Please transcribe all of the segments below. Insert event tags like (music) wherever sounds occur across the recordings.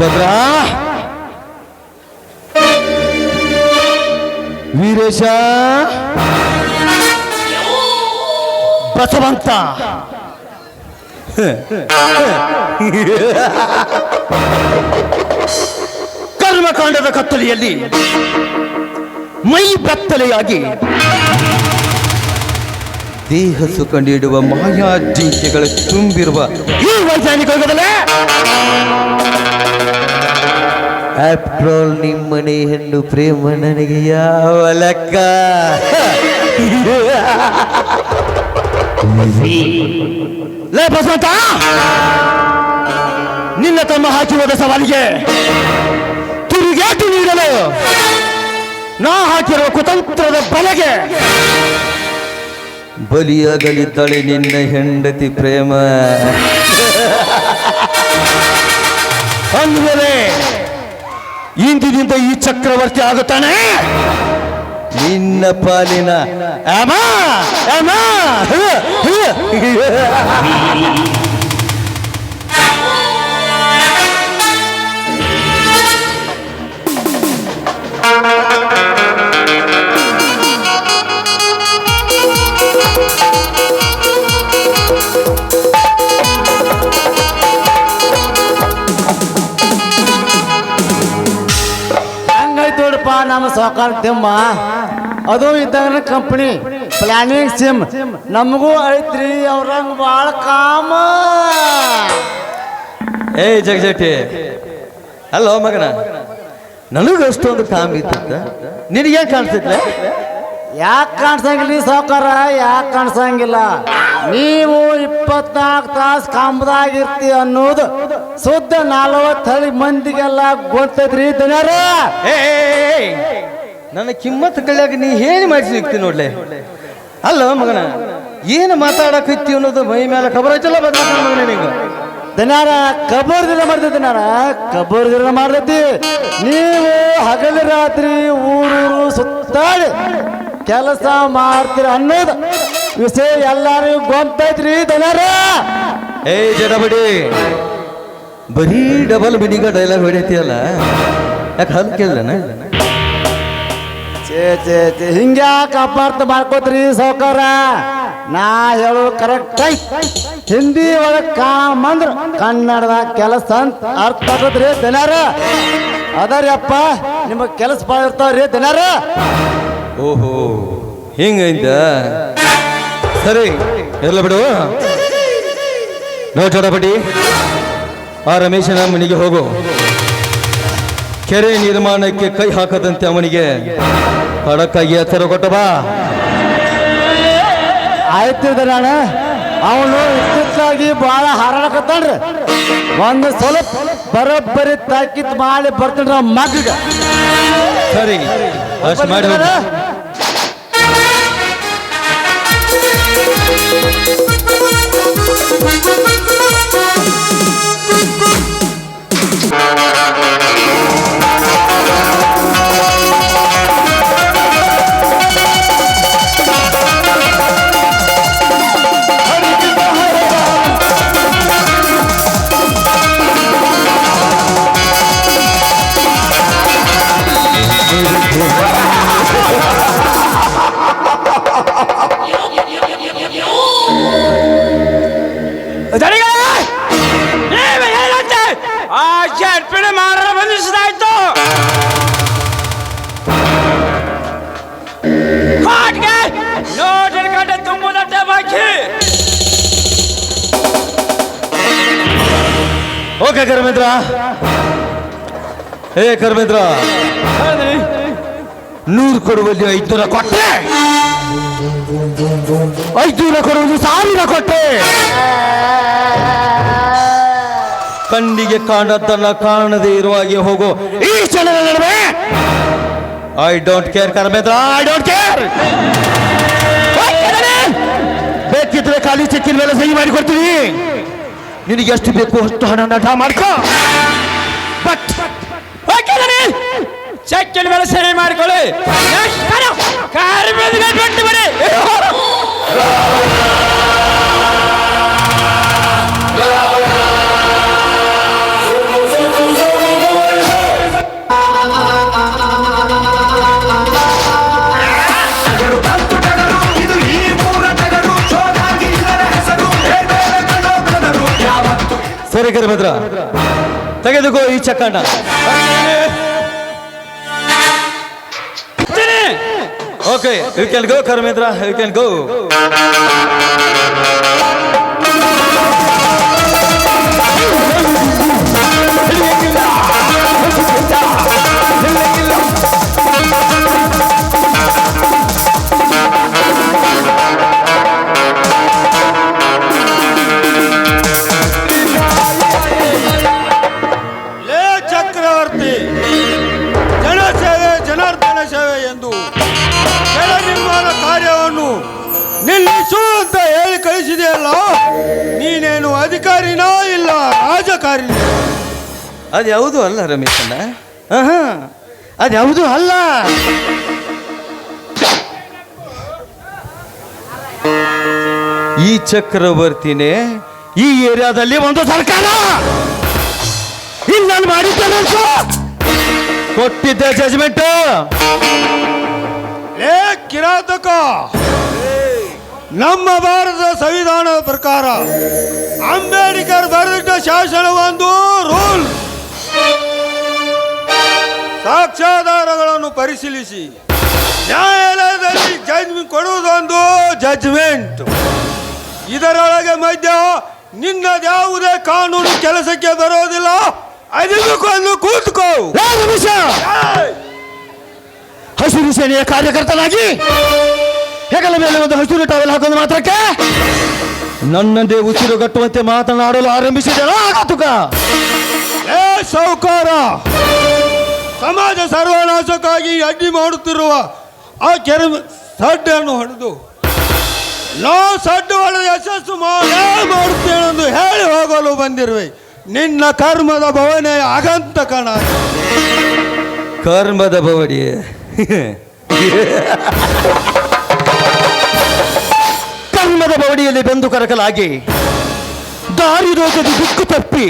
ಭದ್ರ. ವೀರೇಶ. ಬಸವಂತ. ಕರ್ಮಕಾಂಡದ ಕತ್ತಲೆಯಲ್ಲಿ ಮೈ ಬೆತ್ತಲೆಯಾಗಿ ದೇಹ ಸುಖ ನೀಡುವ ಮಾಯಾ ಜಿಂಕೆಗಳು ತುಂಬಿರುವ ಈ ವೈಜ್ಞಾನಿಕ ಯುಗದಲ್ಲೇ ಆಫ್ಟ್ರಾಲ್ ನಿಮ್ಮನೆ ಹೆಣ್ಣು ಪ್ರೇಮ ನನಗೆ ಯಾವ ಲೆಕ್ಕ? ಬಸವಂತ! ನಿನ್ನ ತಮ್ಮ ಹಾಕಿರುವ ಸವಾಲಿಗೆ ತಿರುಗೇಟು ನೀಡಲು ನಾ ಹಾಕಿರುವ ಕುತಂತ್ರದ ಬಲೆಗೆ ಬಲಿಯಾಗಲಿದ್ದಾಳೆ ನಿನ್ನ ಹೆಂಡತಿ ಪ್ರೇಮ. ಅಂದಮೇಲೆ ಇಂದಿನಿಂದ ಈ ಚಕ್ರವರ್ತಿ ಆಗುತ್ತಾನೆ? ನಿನ್ನ ಪಾಲಿನ ಅಮ್ಮ ಅಮ್ಮ (laughs) ಸಹಕಾರ ತಿಮ್ಮ. ಅದು ಇದ್ದಾಗ ಕಂಪ್ನಿ ಪ್ಲಾನಿಂಗ್ ಸಿಮ್ ನಮಗೂ ಐತ್ರಿ, ಅವ್ರಂಗ ಭಾಳ ಕಾಮ. ಏ ಜಗಜಟಿ ಅಲ್ಲೋ ಮಗನ, ನನಗೂ ಅಷ್ಟೊಂದು ಕಾಮ್ ಇತ್ತ ನಿನಗೆ ಕಾಣಿಸ್ತಿದ್ಲೆ ಯಾಕೆ ಕಾಣಿಸಂಗಿಲ್ಲ ನೀ ಸಾವುಕಾರ? ಯಾಕೆ ಕಾಣಿಸಂಗಿಲ್ಲ? ನೀವು ಇಪ್ಪತ್ನಾಲ್ಕು ತಾಸು ಕಂಬದಾಗಿರ್ತಿ ಅನ್ನೋದು ಸುದ್ದ ನಲವತ್ತಳಿ ಮಂದಿಗೆಲ್ಲ ಗೊತ್ತೈತ್ರಿ ಏ, ನನ್ನ ಕಿಮ್ಮತ್ ಕಳ್ಯಾಗ ನೀ ಹೇಳಿ ಮಾಡಿಸಿ ನೋಡ್ಲೆ. ಅಲ್ಲ ಮಗನ ಏನು ಮಾತಾಡಕತ್ತಿ ಅನ್ನೋದು ಮೈ ಮೇಲೆ ಖಬರ್ ಐತಲ್ಲ ಬದಲಾವಣೆ ಮಗನ ನಿಂಗೆ? ದನಾರ ಕಬರ್ ದಿನ ಮಾಡ್ತೈತಿ ನಾನ ಕಬೂರ್ ದಿನ ಮಾಡ್ತೈತಿ ನೀವು ಹಗಲು ರಾತ್ರಿ ಊರೂರು ಸುತ್ತಾಡಿ ಕೆಲಸ ಮಾಡ್ತೀರ ಅನ್ನೋದು. ವಿಷಯ ಎಲ್ಲರಿಗೂ ಗೊತ್ತೈತ್ರಿ ದನರ ಏ ಜಡಬಡಿ ಬರೀ ಡಬಲ್ ಬಿಡಿಗ ಡೈಲಾಗ್ ಹೊಡಿತೀಯಲ್ಲ? ಯಾಕೆ ಹಲ್ ಕೇಳಿದನ? ಚೇ ಚೇ ಚೇ ಹಿಂಗ್ಯಾಕೆ ಅಪಾರ್ಥ ಮಾಡ್ಕೋತ್ರಿ ಸಾವ್ಕಾರ. ನಾ ಹೇಳು ಕರೆಕ್ಟ್ ಹಿಂದಿ ಒಳಗೆ ಕಾಮ್ ಅಂದ್ರೆ ಕನ್ನಡದಾಗ ಕೆಲಸ ಅಂತ ಅರ್ಥ ಆಗತ್ರಿ ದಿನಾರ ಅದರಿ ಅಪ್ಪ ನಿಮಗೆ ಕೆಲಸ ಭಾಳ ಇರ್ತಾವ್ರಿ ದನಾರ ಓಹೋ. ಹಿಂಗೈತ ಸರಿ ಎಲ್ಲ ಬಿಡು. ನೋ ಬಿಡಿ ಆ ರಮೇಶನ ಮನೆಗೆ ಹೋಗು. ಕೆರೆ ನಿರ್ಮಾಣಕ್ಕೆ ಕೈ ಹಾಕದಂತೆ ಅವನಿಗೆ ಖಡಕ್ಕಾಗಿ ಎಚ್ಚರ ಕೊಟ್ಟ ಬಾ. ಆಯ್ತು ದನಾಣ ಅವನು ಇತ್ತಿತ್ತಾಗಿ ಬಹಳ ಹಾರಾಡಕತ್ತಾನ್ರಿ. ಒಂದು ಸ್ವಲ್ಪ ಬರೋಬ್ಬರಿ ತಾಕಿತ್ ಮಾಡಿ ಬರ್ತಾನ ಮಗ ಸರಿ ಅಷ್ಟು ಮಾಡಿ ಹೋಗು. ಆ ಓಕೆ ಕರ್ಮೇಂದ್ರ ಏ ಕರ್ಮೇಂದ್ರ ನೂರು ಕೊಡುವಲ್ಲಿ ಐದುನೂರ ಕೊಟ್ಟೆ. ಐದುನೂರ ಕೊಡುವುದು ಸಾವಿರ ಕೊಟ್ಟೆ. ಕಣ್ಣಿಗೆ ಕಾಣದ್ದನ್ನ ಕಾಣದೇ ಇರುವ ಹಾಗೆ ಹೋಗು. ಈ ಚಲನ ನಡುವೆ. I don't care Karmendra I don't care ಬೇಕಿದ್ರೆ ಖಾಲಿ ಚೆಕ್ಕಿನ ಮೇಲೆ ಸಹಿ ಮಾಡಿ ಕೊಡ್ತೀನಿ ನಿನಗೆ ಎಷ್ಟು ಬೇಕು ಅಷ್ಟು ಹಣ ನಟ ಮಾಡ್ಕೋ ಬಟ್ ಚೆಕ್ಕಿನ ಮೇಲೆ ಸರಿ ಮಾಡಿ ಮಾಡ್ಕೊಳ್ಳಿ ನೆಕ್ಸ್ಟ್ ಕಾರ್ ಮೇಲೆ ಬಿಟ್ಟು ಬಿಡಿ ಸರಿ ಕರಿಭದ್ರ ತೆಗೆದುಕೋ ಈ Chakkanna okay you can go Karmendra you can go ಸೇವೆ ಎಂದು ಜಲ ನಿರ್ಮಾಣ ಕಾರ್ಯವನ್ನು ನಿಲ್ಲಿಸು ಅಂತ ಹೇಳಿ ಕಳಿಸಿದೆಯಲ್ಲ ನೀನೇನು ಅಧಿಕಾರಿನೋ ಇಲ್ಲ ರಾಜಕಾರಿನ ಅದು ಯಾವುದು ಅಲ್ಲ ರಮೇಶಣ್ಣ? ಅಣ್ಣ ಅದು ಯಾವುದು ಅಲ್ಲ? ಈ ಚಕ್ರವರ್ತಿನೇ ಈ ಏರಿಯಾದಲ್ಲಿ ಒಂದು ಸರ್ಕಾರ. ಇಲ್ಲಿ ನಾನು ಮಾಡಿದ್ದೇನೆ. ಕೊಟ್ಟಿದ್ದೆ ಜಜ್ಮೆಂಟ್ ಏ, ಕಿರಾತಕ! ನಮ್ಮ ಭಾರತದ ಸಂವಿಧಾನದ ಪ್ರಕಾರ ಅಂಬೇಡ್ಕರ್ ಬರೆದಿಟ್ಟ ಶಾಸನ ಒಂದು ರೂಲ್. ಸಾಕ್ಷ್ಯಾಧಾರಗಳನ್ನು ಪರಿಶೀಲಿಸಿ. ನ್ಯಾಯಾಲಯದಲ್ಲಿ ಜಜ್ಮೆಂಟ್ ಕೊಡುವುದೊಂದು ಜಜ್ಮೆಂಟ್ ಇದರೊಳಗೆ ಮಧ್ಯ ನಿನ್ನದ್ಯಾವುದೇ ಕಾನೂನು ಕೆಲಸಕ್ಕೆ ಬರೋದಿಲ್ಲ ಅದನ್ನು ಕೂತ್ಕೋ. ಒಂದು ಏಯ್! ಹಸಿರು ಸೇನೆಯ ಕಾರ್ಯಕರ್ತನಾಗಿ ಹೆಗಲ ಮೇಲೆ ಒಂದು ಹಸಿರು ಟಾವೆಲ್ ಹಾಕೋದು ಮಾತ್ರಕ್ಕೆ ನನ್ನದೇ ಉಸಿರುಗಟ್ಟುವಂತೆ ಮಾತನಾಡಲು ಆರಂಭಿಸಿದೆ ಆಗತುಕ ಏ ಸಾಹುಕಾರ ಸಮಾಜ ಸರ್ವನಾಶಕ್ಕಾಗಿ ಅಡ್ಡಿ ಮಾಡುತ್ತಿರುವ ಆ ಕೆರೆ ಸಡ್ಡನ್ನು ಹೊಡೆದು ನಾ ಸಡ್ಡು ಹೊಡೆದು ಯಶಸ್ಸು ಮಾಡುತ್ತೇನೆ ಮಾಡುತ್ತೇನೆಂದು ಹೇಳಿ ಹೋಗಲು ಬಂದಿರುವೆ. ನಿನ್ನ ಕರ್ಮದ ಭವನೆ ಆಗಂತಕಣ ಕರ್ಮದ ಭವನಿ. ಕರ್ಮದ ಬವಡಿಯಲ್ಲಿ ಬೆಂದು ಕರಕಲಾಗಿ ದಾರಿ ರೋಗದ ದಿಕ್ಕು ತಪ್ಪಿ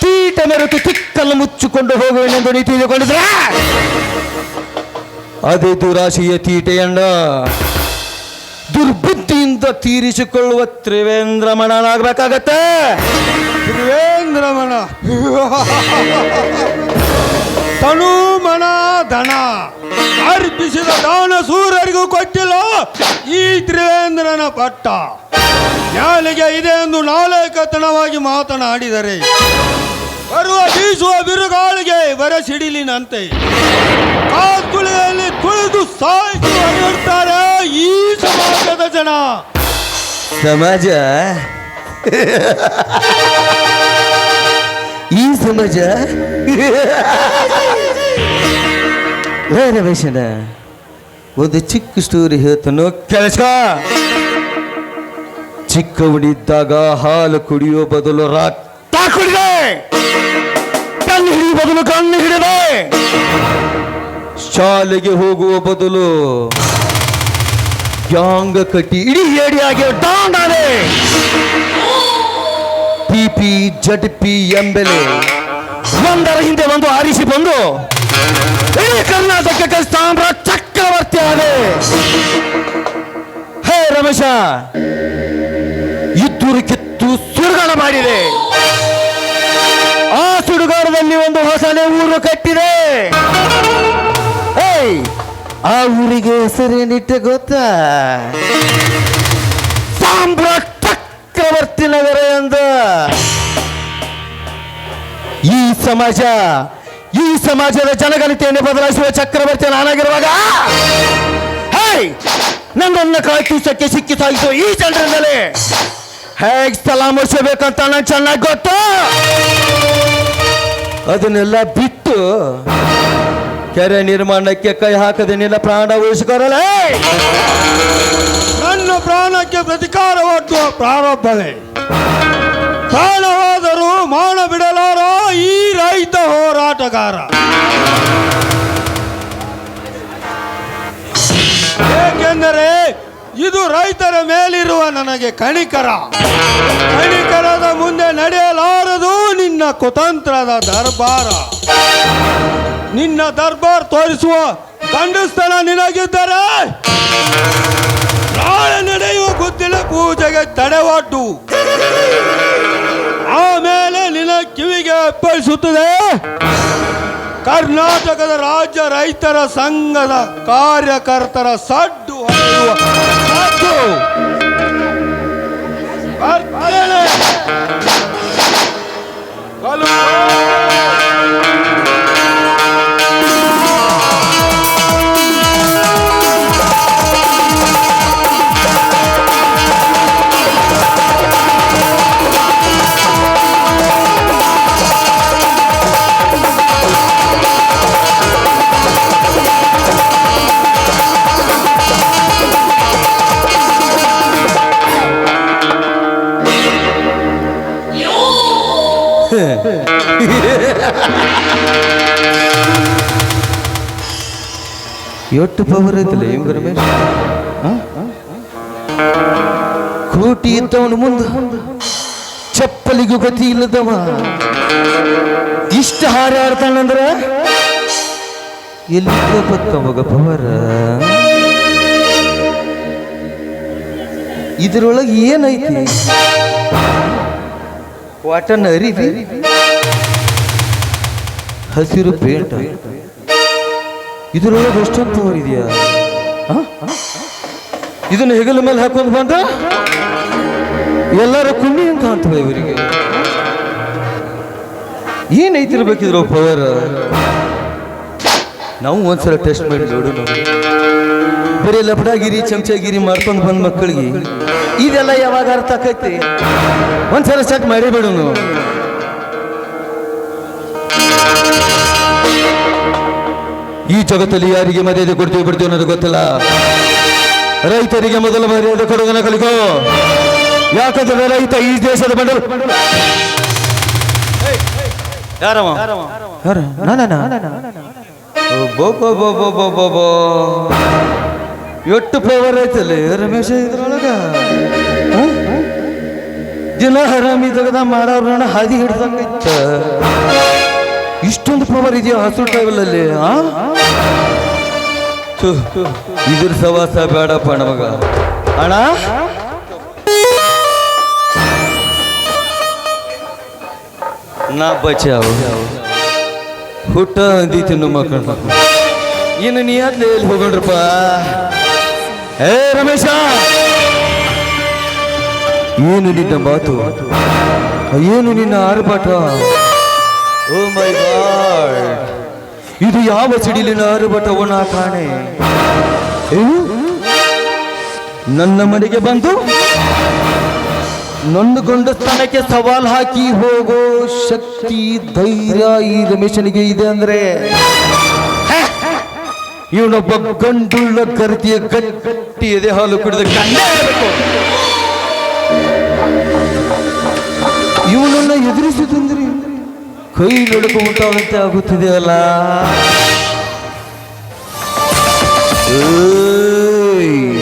ತೀಟ ಮೆರಕು ತಿಕ್ಕಲು ಮುಚ್ಚಿಕೊಂಡು ಹೋಗುವೆನೆಂದು ನೀ ತಿಳಿದುಕೊಂಡಿದ್ರೆ? ಅದೇ ದುರಾಶೆಯ ತೀಟೆಯಣ್ಣ. ದುರ್ಬುದ್ಧಿಯಿಂದ ತೀರಿಸಿಕೊಳ್ಳುವ ತ್ರಿವೇಂದ್ರಮಣನಾಗಬೇಕಾಗತ್ತೆ. ತ್ರಿವೇಂದ್ರಮಣ. ತನು ಮನ ಧನ ಅರ್ಪಿಸಿದ ದಾನ ಸೂರ್ಯರಿಗೂ ಕೊಟ್ಟಿಲ್ಲ. ಈ ತ್ರಿವೇಂದ್ರನ ಪಟ್ಟ. ನಾಲಿಗೆ ಇದೆ ಎಂದು ನಾಲೇಕತನವಾಗಿ ಮಾತನಾಡಿದರೆ, ಬರುವ ಬೀಸುವ ಬಿರುಗಾಳಿಗೆ ಬರ ಸಿಡಿಲಿನಂತೆ ಕಾತುಳಿಯಲ್ಲಿ ತುಳಿದು ಹೊರಡ್ತಾರೆ ಈ ಸಮಾಜದ ಜನ. ಸಮಾಜ? ಈ ಸಮಾಜ? ರಮೇಶನ ಒಂದು ಚಿಕ್ಕ ಸ್ಟೋರಿ ಹೇಳ್ತಾನೋ ಕೆಲಸ ಚಿಕ್ಕವನಿದ್ದಾಗ ಹಾಲು ಕುಡಿಯೋ ಬದಲು ರಕ್ತ ಕುಡಿದೆ. ಕಣ್ಣು ಹಿಡಿಯುವ ಬದಲು ಕಣ್ಣು ಹಿಡಿದೆ. ಶಾಲೆಗೆ ಹೋಗುವ ಬದಲು ಯಾಂಗ ಕಟ್ಟಿ ಇಡೀ ಆಗಿ ಡಾಂಡಾನೆ ಪಿಪಿ ಜಡ್ ಪಿ ಎಂಬೆಲೆ. ಒಂದರ ಹಿಂದೆ ಬಂದು ಆರಿಸಿ ಬಂದು ಇಡೀ ಕರ್ನಾಟಕಕ್ಕೆ ಸ್ಥಾನ ಚಕ್ರವರ್ತಿ ಆದೆ ಹೇ ರಮೇಶ, ಇದ್ದೂರು ಕಿತ್ತು ಸುರುಗಣ ಮಾಡಿದೆ. ಆ ಸುಡುಗಾಡದಲ್ಲಿ ಒಂದು ಹೊಸನೇ ಊರು ಕಟ್ಟಿದೆ. ಏಯ್ ಆ ಊರಿಗೆ ಹೆಸರೇನಿಟ್ಟೆ ಗೊತ್ತಾ? ಸಾಂಬ್ರ ಚಕ್ರವರ್ತಿ ನಗರ ಎಂದ. ಈ ಸಮಾಜ, ಈ ಸಮಾಜದ ಜನಗಣತಿಯನ್ನು ಬದಲಾಯಿಸುವ ಚಕ್ರವರ್ತಿ ನಾನಾಗಿರುವಾಗ ನನ್ನನ್ನು ಕಾಯ್ತಿಸಕ್ಕೆ ಸಿಕ್ಕಿ ಸಾಗಿಸುವ ಈ ಜನರಿಂದಲೇ ಹೇಗ್ ಸಲಾಮಿಸಬೇಕಂತ ನಾನು ಚೆನ್ನಾಗಿ ಗೊತ್ತು. ಅದನ್ನೆಲ್ಲ ಬಿಟ್ಟು ಕೆರೆ ನಿರ್ಮಾಣಕ್ಕೆ ಕೈ ಹಾಕದೆ ನಿನ್ನ ಪ್ರಾಣ ಉಳಿಸಿಕೊರಲೇ ನನ್ನ ಪ್ರಾಣಕ್ಕೆ ಪ್ರತಿಕಾರ ಒಡ್ಡುವ ಪ್ರಾರಂಭವೇ ಪ್ರಾಣವಾದರೂ ಮಾನ ಬಿಡಲಾರ ಈ ರೈತ ಹೋರಾಟಗಾರ. ಏಕೆಂದರೆ ಇದು ರೈತರ ಮೇಲಿರುವ ನನಗೆ ಕಣಿಕರ. ಕಣಿಕರದ ಮುಂದೆ ನಡೆಯಲಾರದು ನಿನ್ನ ಕುತಂತ್ರದ ದರ್ಬಾರ. ನಿನ್ನ ದರ್ಬಾರ್ ತೋರಿಸುವ ಗಂಡಸ್ತನ ನಿನಗಿದ್ದರೆ ನಾಳೆ ನಡೆಯುವ ಗುದ್ದಿನ ಪೂಜೆಗೆ ತಡೆವಾಟು. ಆಮೇಲೆ ನಿನ್ನ ಕಿವಿಗೆ ಅಪ್ಪಳಿಸುತ್ತದೆ. ಕರ್ನಾಟಕದ ರಾಜ್ಯ ರೈತರ ಸಂಘದ ಕಾರ್ಯಕರ್ತರ ಸಡ್ಡು ಹೊಡೆಯುವ ಎಷ್ಟು ಪವರ್ ಐತಲ್ಲ ಇವ್ಗ ರಮೇಶ್? ಕೋಟಿ ಇದ್ದವನು ಮುಂದೆ ಚಪ್ಪಲಿಗೂ ಗತಿ ಇಲ್ಲದವ. ಇಷ್ಟ ಹಾರಾಡ್ತಾನಂದ್ರ ಎಲ್ಲಿ ಗೊತ್ತವಾಗ ಪವರ? ಇದ್ರೊಳಗೆ ಏನೈತಿ? ವಾಟನ್ ಅರಿವಿ ಹಸಿರು ಪೇಂಟ್. ಇದರೊಳಗೆ ಎಷ್ಟೊಂದು ಇದೆಯಾ? ಇದನ್ನ ಹೆಗಲ ಮೇಲೆ ಹಾಕೊಂಡು ಬಂದ? ಎಲ್ಲರ ಕುಂಡಿ ಅಂತ ಕಾಣ್ತವೆ ಇವರಿಗೆ? ಏನೈತಿರ್ಬೇಕಿದ್ರು ಪವರ್? ನಾವು ಒಂದ್ಸಲ ಟೆಸ್ಟ್ ಮಾಡಿ ನೋಡು ಬರೀ ಲಪಡಾಗಿರಿ ಚಮಚಗಿರಿ ಮಾಡ್ಕೊಂಡು ಬಂದ ಮಕ್ಕಳಿಗೆ. ಇದೆಲ್ಲ ಯಾವಾಗ ಅರ್ಥ ಆಕೈತಿ? ಒಂದ್ಸಲ ಸ್ಟಾರ್ಟ್ ಮಾಡಿ ಬಿಡು ನಾವು. ಈ ಜಗತ್ತಲ್ಲಿ ಯಾರಿಗೆ ಮರ್ಯಾದೆ ಕೊಡ್ತೀವಿ ಬಿಡ್ತೀವಿ ಅನ್ನೋದು ಗೊತ್ತಿಲ್ಲ. ರೈತರಿಗೆ ಮೊದಲ ಮರ್ಯಾದೆ ಕೊಡೋದನ್ನ ಕಲಿಕೋ. ಯಾಕಂದ್ರೆ ರೈತ ಈ ದೇಶದ ಬಂಡಲ್ ಯಾರವ? ಯಾರ? ನಾನಾ ಎಷ್ಟು ಪವರ್ ಐತಲ್ಲಿ ರಮೇಶ ಇದ್ರೊಳಗ? ದಿನ ಹರಾಮಿ ತೆಗೆದ ಮಾಡೋರ್ನ ಹಾದಿ ಹಿಡ್ದಂಗೈತ ಇಷ್ಟೊಂದು ಪವರ್ ಇದೆಯಾ ಹಸು ಟ್ರಾವೆಲ್ ಅಲ್ಲಿ ಆ? ಇದ್ರ ಸವಾಸ ಬೇಡಪ್ಪ ನಮಗ. ಅಣ್ಣ? ನಾ ಬಚಾವ್. ಹುಟ್ಟ ಅಂದಿತ್ತು ನಮ್ಮ ಮಕ್ಕಳು ಇನ್ನು ನೀ ಅದ್ಲೇ ಎಲ್ಲಿ ಹೋಗೋಣ್ರಪ್ಪ ಏ ರಮೇಶ! ಏನು ನಿನ್ನ ಮಾತು? ಏನು ನಿನ್ನ ಆರ್ಭಟ? Oh my god! ಇದು ಯಾವ ಸಿಡಿಲಿನ ಆರ್ಭಟವನ್ನ ಕಾಣೆ? ಏನು? ನನ್ನ ಮನೆಗೆ ಬಂದು ನೊಂದುಗೊಂಡ ಸ್ಥಾನಕ್ಕೆ ಸವಾಲು ಹಾಕಿ ಹೋಗೋ ಶಕ್ತಿ, ಧೈರ್ಯ ಈ ರಮೇಶನಿಗೆ ಇದೆ ಅಂದ್ರೆ? ಇವನೊಬ್ಬ ಗಂಡುಳ್ಳ ಕರ್ತಿಯ ಗಟ್ಟಿ ಎದೆ ಹಾಲು ಕುಡಿದ ಇವನನ್ನ ಎದುರಿಸುತ್ತಂದ್ರಿ ಕೈ ನಡುಕು ಉಂಟಾದಂತೆ ಆಗುತ್ತಿದೆ ಅಲ್ಲ? ಏಯ್!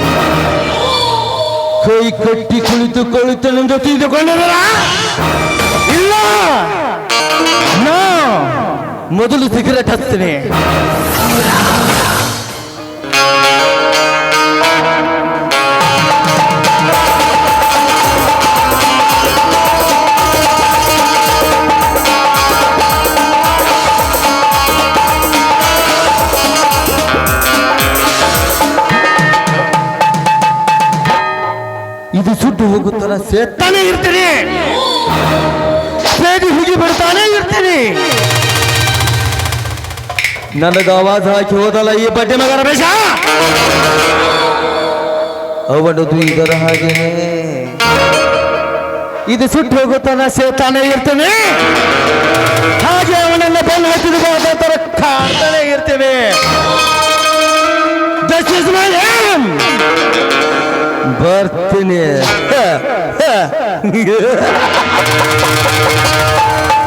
ಕೈ ಕಟ್ಟಿ ಕುಳಿತು ಕುಳಿತನೆಂದು ತಿಳಿದುಕೊಂಡರಲ್ಲ ಇಲ್ಲ. ನಾ ಮೊದಲು ಸಿಗರೆಟ್ ಹಚ್ತೇನೆ. ಸೇತಾನೆ ಇರ್ತೀನಿ. ಸೇದಿ ಹುಗಿ ಬಿಡ್ತಾನೆ ಇರ್ತೀನಿ. ನನಗ ಆವಾಜ್ ಹಾಕಿ ಹೋದಲ್ಲ ಈ ಬಡ್ಡೆ ಮಗ ರಮೇಶ ಅವನದು ಇದರ ಹಾಗೆ. ಇದು ಸುಟ್ಟು ಹೋಗುತ್ತಾನೆ ಸೇತಾನೆ ಇರ್ತೇನೆ. ಹಾಗೆ ಅವನನ್ನ ಬಂದು ಹತ್ತಿದ ತರ ಕಾಣ್ತಾನೆ ಇರ್ತೇವೆ. This is my! ಬರ್ತೀನಿ. (laughs) (laughs)